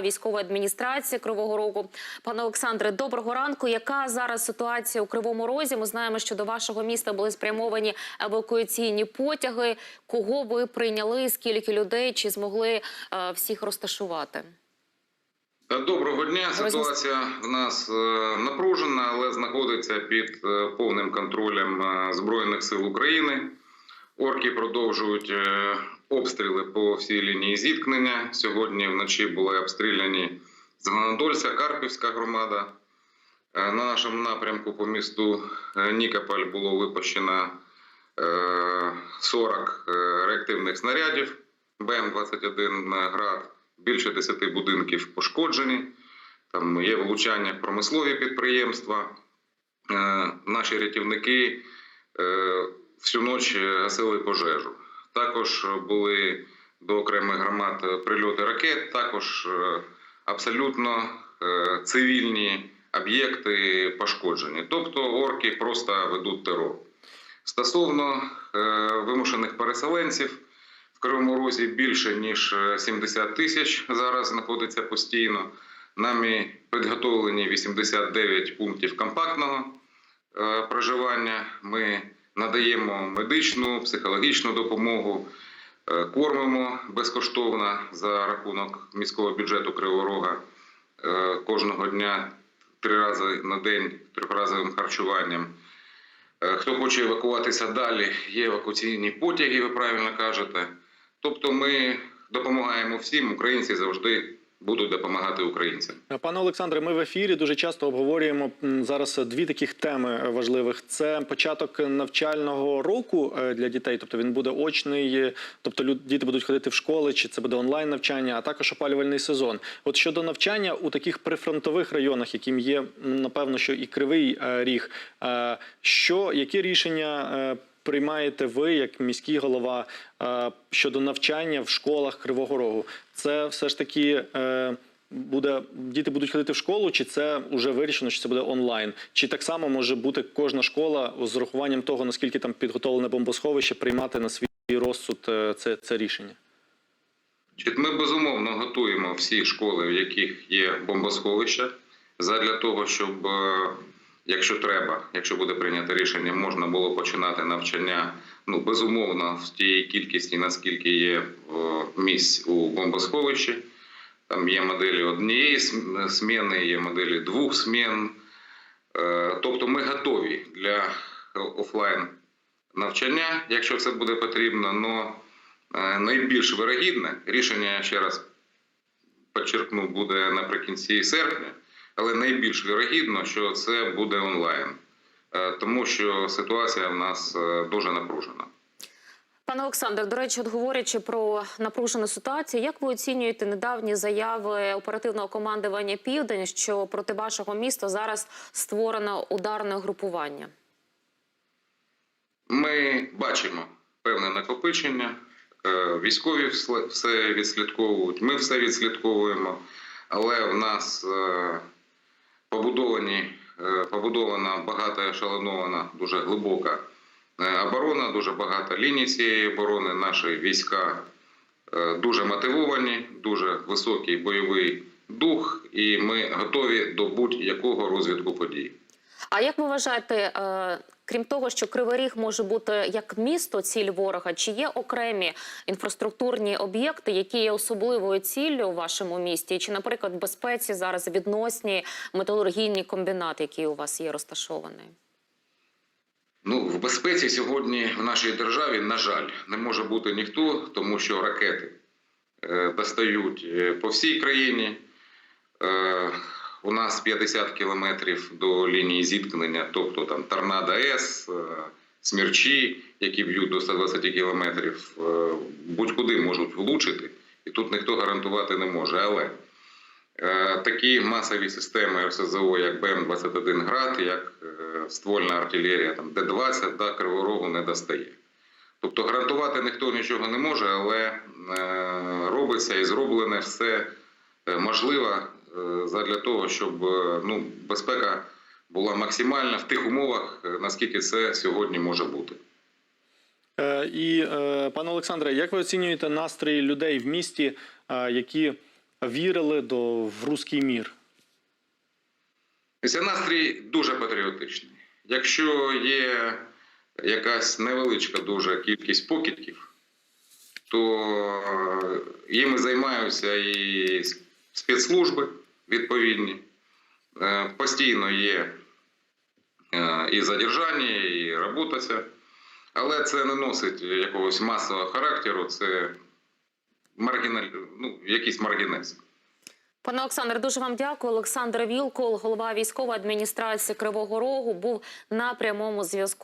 військової адміністрації Кривого Рогу. Пане Олександре, доброго ранку. Яка зараз ситуація у Кривому Розі? Ми знаємо, що до вашого міста були спрямовані евакуаційні потяги. Кого ви прийняли? Скільки людей? Чи змогли е, всіх розташувати? Доброго дня. Ситуація в нас е, напружена, але знаходиться під е, повним контролем е, Збройних сил України. Орки продовжують е, обстріли по всій лінії зіткнення. Сьогодні вночі були обстріляні Зеленодольська, Карпівська громада. Е, На нашому напрямку по місту е, Нікополь було випущено е, 40 е, реактивних снарядів БМ-21 град. Більше 10 будинків пошкоджені. Там є влучання промислові підприємства. Наші рятівники всю ніч гасили пожежу. Також були до окремих громад прильоти ракет, також е, абсолютно е, цивільні об'єкти пошкоджені. Тобто орки просто ведуть терор. Стосовно е, вимушених переселенців, в Кривому Розі більше ніж е, 70 тисяч зараз знаходиться постійно. Нами підготовлені 89 пунктів компактного е, проживання. Ми надаємо медичну, психологічну допомогу, е, кормимо безкоштовно за рахунок міського бюджету Кривого Рога е, кожного дня три рази на день трьохразовим харчуванням. Е, Хто хоче евакуватися далі, є евакуаційні потяги, ви правильно кажете. Тобто ми допомагаємо всім, українці завжди будуть допомагати українцям. Пане Олександре, ми в ефірі дуже часто обговорюємо зараз дві таких теми е, важливих: це початок навчального року е, для дітей, тобто він буде очний, е, тобто діти будуть ходити в школи, чи це буде онлайн навчання, а також опалювальний сезон. От щодо навчання у таких прифронтових районах, яким є напевно, що і кривий е, ріг, е, що які рішення? Приймаєте ви як міський голова е, щодо навчання в школах Кривого Рогу? Це все ж таки е, буде діти будуть ходити в школу, чи це вже вирішено, що це буде онлайн? Чи так само може бути кожна школа з урахуванням того, наскільки там підготовлене бомбосховище, приймати на свій розсуд е, це, це рішення? Ми безумовно готуємо всі школи, в яких є бомбосховища, задля того, щоб, якщо треба, якщо буде прийнято рішення, можна було починати навчання. Ну безумовно, в тієї кількості, наскільки є е, місць у бомбосховищі. Там є моделі однієї см- зміни, є моделі двох змін. Е, Тобто ми готові для офлайн навчання, якщо це буде потрібно. Но е, найбільш вирогідне рішення, ще раз підчеркну, буде наприкінці серпня, але найбільш вірогідно, що це буде онлайн, Е, тому що ситуація в нас е, дуже напружена. Пане Олександр, до речі, от говорячи про напружену ситуацію, як ви оцінюєте недавні заяви оперативного командування Південь, що проти вашого міста зараз створено ударне групування? Ми бачимо певне накопичення. е, Військові все відслідковують, ми все відслідковуємо, але в нас побудовані, е, побудована багато ешелонована, дуже глибока е, оборона, дуже багато ліній цієї оборони. Наші війська е, дуже мотивовані, дуже високий бойовий дух, і ми готові до будь-якого розвитку подій. А як ви вважаєте, крім того, що Кривий Ріг може бути як місто ціль ворога, чи є окремі інфраструктурні об'єкти, які є особливою ціллю у вашому місті? Чи, наприклад, в безпеці зараз відносні металургійні комбінати, які у вас є розташовані? Ну, в безпеці сьогодні в нашій державі, на жаль, не може бути ніхто, тому що ракети е, достають е, по всій країні. У нас 50 кілометрів до лінії зіткнення, тобто там Торнадо С, е, смерчі, які б'ють до 120 кілометрів, е, будь-куди можуть влучити, і тут ніхто гарантувати не може. Але Е, Такі масові системи РСЗО, як БМ-21 град, як ствольна артилерія там, Д-20, да, Криворогу не достає. Тобто гарантувати ніхто нічого не може, але робиться і зроблене все можливе задля того, щоб е, ну, безпека була максимальна в тих умовах, е, наскільки це сьогодні може бути. Е, І, е, пане Олександре, як ви оцінюєте настрої людей в місті, е, які вірили до в руський мір? Тобто настрій дуже патріотичний. Якщо є якась невеличка дуже кількість покидьків, то е, їми займаються і спецслужби відповідні. Е, Постійно є е, і задержання, і робота. Але це не носить якогось масового характеру, це маргіналь... ну, якийсь маргінез. Пане Олександр, дуже вам дякую. Олександр Вілкул, голова військової адміністрації Кривого Рогу, був на прямому зв'язку.